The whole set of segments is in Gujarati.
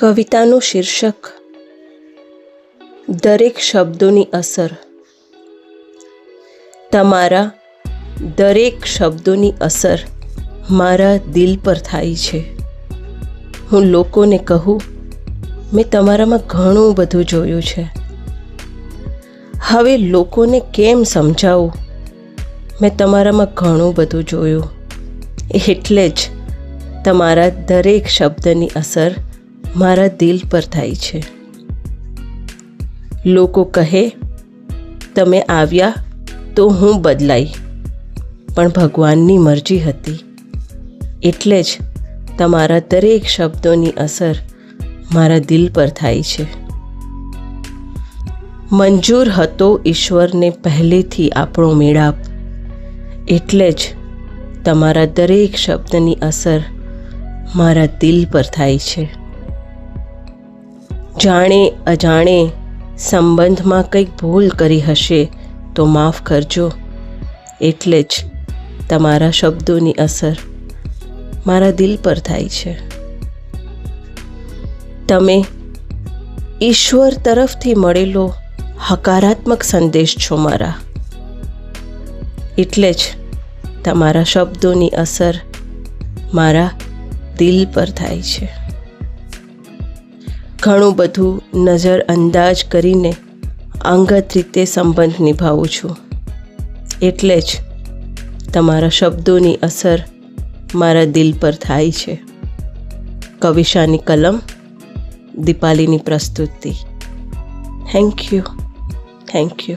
કવિતાનું શીર્ષક, દરેક શબ્દોની અસર. તમારા દરેક શબ્દોની અસર મારા દિલ પર થાય છે. હું લોકોને કહું, મેં તમારામાં ઘણું બધું જોયું છે. હવે લોકોને કેમ સમજાવું? મેં તમારામાં ઘણું બધું જોયું. એટલે જ તમારા દરેક શબ્દની અસર મારા દિલ પર થાય છે. લોકો કહે, તમે આવ્યા તો હું બદલાઈ. પણ ભગવાનની મરજી હતી. એટલે જ તમારા દરેક શબ્દોની અસર મારા દિલ પર થાય છે. મંજૂર હતો ઈશ્વરને પહેલેથી આપણો મેળાપ. એટલે જ તમારા દરેક શબ્દની અસર મારા દિલ પર થાય છે. જાણે અજાણે સંબંધમાં કંઈક ભૂલ કરી હશે તો માફ કરજો. એટલે જ તમારા શબ્દોની અસર મારા દિલ પર થાય છે. તમે ઈશ્વર તરફથી મળેલો હકારાત્મક સંદેશ છો મારા. એટલે જ તમારા શબ્દોની અસર મારા દિલ પર થાય છે. ઘણું બધું નજર અંદાજ કરીને અંગત રીતે સંબંધ નિભાવું છું. એટલે જ તમારા શબ્દોની અસર મારા દિલ પર થાય છે. કવિશાની કલમ, દીપાલીની પ્રસ્તુતિ. Thank you thank you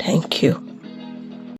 thank you